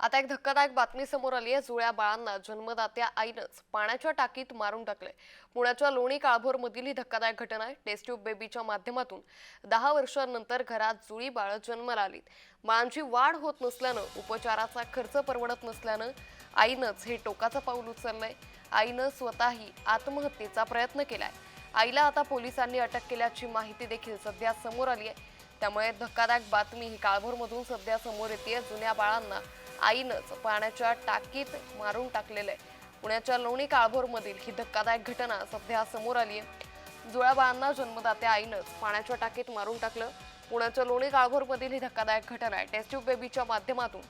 आता एक धक्कादायक बातमी समोर आली आहे. जुळ्या बाळांना जन्मदात्या आईनंच पाण्याच्या टाकीत मारून टाकले पुण्याच्या लोणी काळभोर मधील ही धक्कादायक घटना आहे. टेस्ट ट्यूब बेबीच्या माध्यमातून दहा वर्षांनंतर घरात जुळी बाळं जन्माला आलीत. बाळांची वाढ होत नसल्यानं उपचाराचा खर्च परवडत नसल्यानं आईनंच हे टोकाचं पाऊल उचललंय. आईनं स्वतःही आत्महत्येचा प्रयत्न केलाय. आईला आता पोलिसांनी अटक केल्याची माहिती देखील सध्या समोर आली आहे. त्यामुळे धक्कादायक बातमी ही काळभोरमधून सध्या समोर येते जुन्या बाळांना आईनंच पाण्याच्या टाकीत मारून टाकलेलं आहे पुण्याच्या लोणी काळभोरमधील ही धक्कादायक घटना सध्या समोर आली आहे जुळ्याबाळांना जन्मदात्या आईनंच पाण्याच्या टाकीत मारून टाकलं. पुण्याच्या लोणी काळभोरमधील ही धक्कादायक घटना आहे. टेस्ट्यूब बेबीच्या माध्यमातून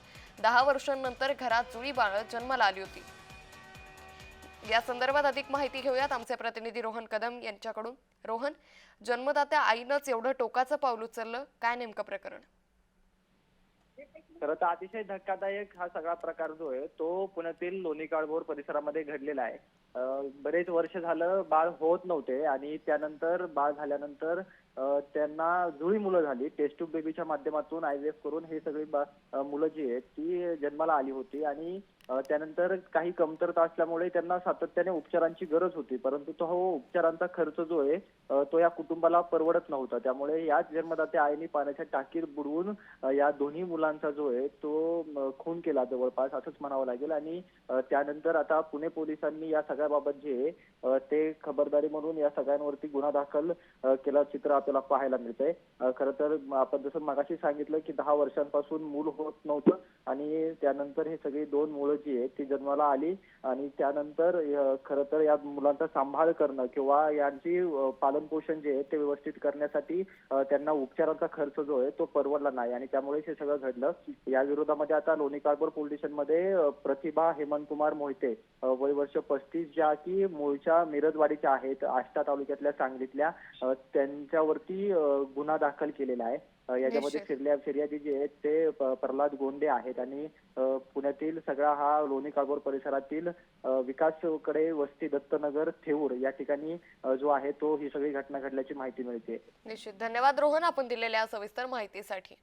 दहा वर्षांनंतर घरात जुळी बाळ जन्माला आली होती. या संदर्भात अधिक माहिती घेऊयात आमचे प्रतिनिधी रोहन कदम यांच्याकडून. रोहन जन्मदात्या आईनंच एवढं टोकाचं पाऊल उचललं. काय नेमकं प्रकरण? खरं तर अतिशय धक्कादायक हा सगळा प्रकार जो आहे तो पुण्यातील लोणी काळभोर परिसरामध्ये घडलेला आहे. बरेच वर्ष झालं बाळ होत नव्हते आणि त्यानंतर बाळ झाल्यानंतर त्यांना जुळी मुलं झाली. टेस्ट ट्यूब बेबीच्या माध्यमातून आय करून हे सगळी मुलं जी आहेत ती जन्माला आली होती आणि त्यानंतर काही कमतरता असल्यामुळे त्यांना सातत्याने उपचारांची गरज होती. परंतु तो हो उपचारांचा खर्च जो आहे तो या कुटुंबाला परवडत नव्हता. त्यामुळे याच जन्मदात्या आईने पाण्याच्या टाकीत बुडवून या दोन्ही मुलांचा जो आहे तो खून केला जवळपास असंच म्हणावं लागेल. आणि त्यानंतर आता पुणे पोलिसांनी या सगळ्याबाबत जे आहे ते खबरदारी म्हणून या सगळ्यांवरती गुन्हा दाखल केला चित्र आपल्याला पाहायला मिळतंय. अं, खरं तर आपण जसं मगाशी सांगितलं की दहा वर्षांपासून मूल होत नव्हतं आणि त्यानंतर हे सगळी दोन मुलं जी आहेत ती जन्माला आली आणि त्यानंतर खरं तर या मुलांचा सांभाळ करणं किंवा यांची पालन पालनपोषण जे आहे ते व्यवस्थित करण्यासाठी त्यांना उपचारांचा खर्च जो आहे तो परवडला नाही. आणि त्यामुळे हे सगळं घडलं. या विरोधामध्ये आता लोणी काळभोर पोलीस स्टेशनमध्ये प्रतिभा हेमंत कुमार मोहिते वय वर्ष पस्तीस ज्या की मूळच्या मिरजवाडीच्या आहेत आष्टा तालुक्यातल्या सांगलीतल्या त्यांच्यावरती गुन्हा दाखल केलेला आहे. याच्यामध्ये. फिरल्या फिर्यादी जे आहेत ते प्रल्हाद गोंडे आहेत आणि पुण्यातील सगळा हा लोणी काळभोर परिसरातील विकासकडे वस्ती दत्तनगर थेऊर या ठिकाणी जो आहे तो ही सगळी घटना घडल्याची माहिती मिळते. निश्चित. धन्यवाद रोहन आपण दिलेल्या सविस्तर माहितीसाठी.